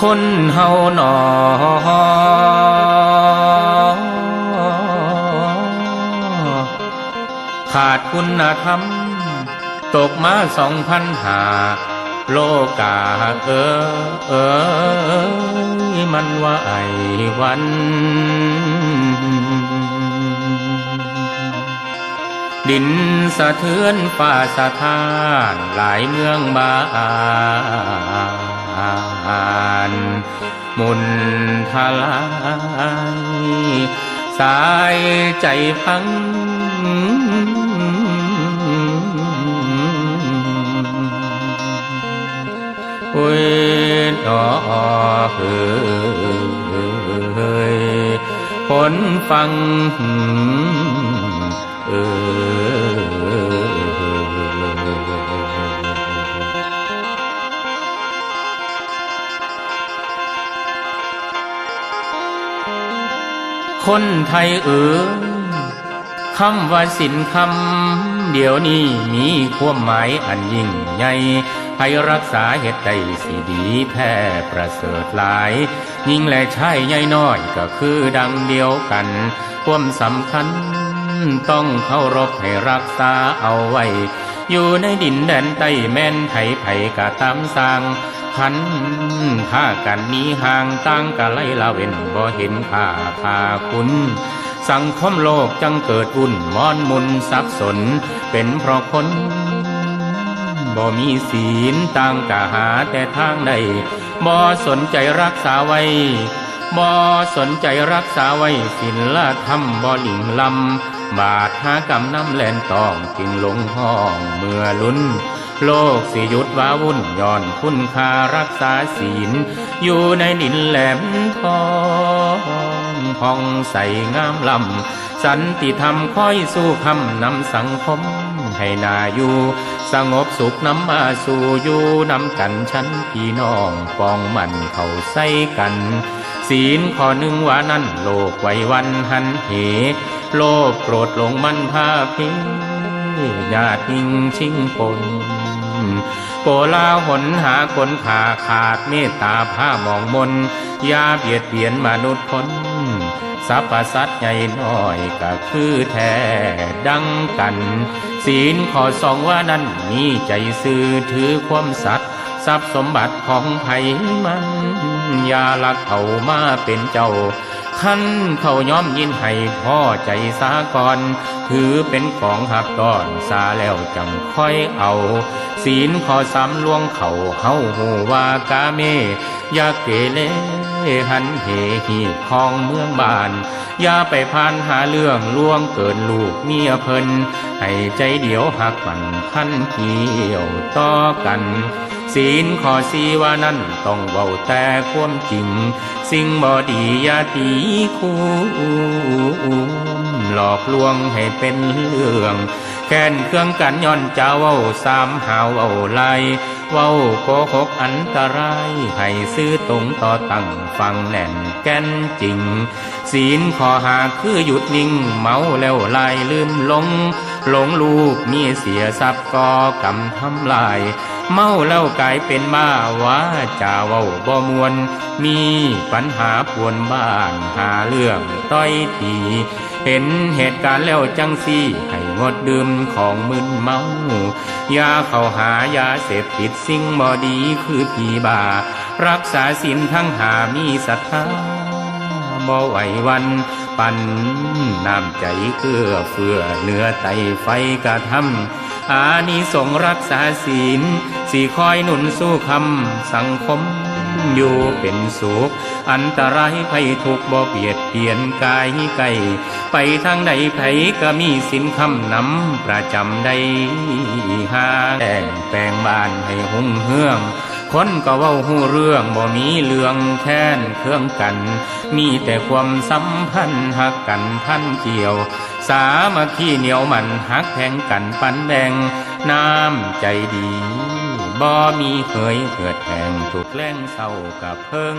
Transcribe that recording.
คนเฮาหนอ ขาดคุณธรรม ตกมาสองพันหา โลกาเออเอยมันว่าไอ้วัน ดินสะเทือนฟ้าสะท้านหลายเมืองบานหมุนทลายสายใจพังเวยดอเฮ้ยผลฟัง เออ คนไทยเอ๋ยคำว่าสินคำเดี๋ยวนี้มีความหมายอันยิ่งใหญ่ให้รักษาเหตุใดสิดีแท้ประเสริฐหลาย ยิ่งและใชายใหญ่น้อยก็คือดังเดียวกัน ความสำคัญ ต้องเคารพให้รักษาเอาไว้ อยู่ในดินแดนใต้แม่นไผไผกะตามสร้างพันถ้ากันนี้ห่างตั้งกะไลละเว้นบ่เห็นค่าค่าคุณ สังคมโลกจังเกิดวุ่นมอนมุนสับสน เป็นเพราะคนบ่มีศีลต่างกะหาแต่ทางใดบ่สนใจรักษาไว้บ่สนใจรักษาไว้ศีลธรรมบ่หลิงลำ บาดหากรรมน้ำแลนตองจึงลงห้องเมื่อลุ้น โลกสิหยุดว้าวุ่นย่อนคุณค่ารักษาศีล อยู่ในดินแหลมทองพองใสงามลำ สันติธรรมค่อยสู้คำนำสังคมให้นาอยู่สงบสุขนำมาสู่อยู่นำกันชั้นพี่น้องปองมันเข้าใส่กัน ศีลข้อหนึ่งว่านั้นโลกไว้วันหันเห โลภโกรธหลงมันพาเพญาติหิงชิงปนโกลาหนหาคนขาขาดเมตตาผ้ามองมนอยาเบียดเบียนมนุษย์คนสรรพสัตว์ใหญ่น้อยก็คือแท้ดังกัน ศีลขอสองว่านั้นมีใจซื่อถือความสัตย์ทรัพย์สมบัติของไผมัน อย่าลักเขามาเป็นเจ้า ขั้นเขาย้อมยินให้พ่อใจสาก่อน ถือเป็นของหักตอนสาแล้วจังค่อยเอา ศีลขอสามลวงเขาเฮาหูว่ากาเมอย่าเกเรหันเหหีบของเมืองบ้านอย่าไปพานหาเรื่องล่วงเกินลูกเมียเพิ่นให้ใจเดียวหักมันพันเกี่ยวต่อกัน ศีลขอสีว่านั้นต้องเบาแต่ความจริง สิ่งบ่ดียาตีคู่หลอกลวงให้เป็นเรื่องแค้นเครื่องกันย่อนจะเว้าสามหาวเว้าไลเว้าโกหกอันตรายให้ซื้อตรงต่อตั้งฟังแน่นแก่นจริง ศีลขอหาคือหยุดนิ่งเมาแล้วลายลืมหลง หลงลูกมีเสียทรัพย์ก่อกำทำลาย เมาแล้วกลายเป็นบ้าว่าจะเว้าบ่มวน มีปัญหาปวนบ้านหาเรื่องต้อยตีเห็นเหตุการณ์แล้วจังซี่ ให้งดดื่มของมึนเมายาเข้าหายาเสพติดสิ่งบ่ดีคือผีบา รักษาศีลทั้งหามีศรัทธาบ่ไหววันปันน้ำใจเอื้อเฟื้อเนื้อไตไฟกระทำ อานิสงรักษาศีลสี่คอยหนุนสู้คำสังคมอยู่เป็นสุข อันตรายภัยทุกบ่เบียดเบียนกายไก่ ไปทางใดไผก็มีสินคำนำประจำใดหาแต่งแปลงบ้านให้หุ่งเฮืองคนก็เว้าหูเรื่องบ่มีเรื่องแค้นเครื่องกัน มีแต่ความสัมพันธ์หักกันพันเกี่ยว สามัคคีเหนียวมันหักแทงกันปันแบ่งน้ำใจดี บ่มีเคยเหือดแหงถูกแล้งเศร้ากับเพิง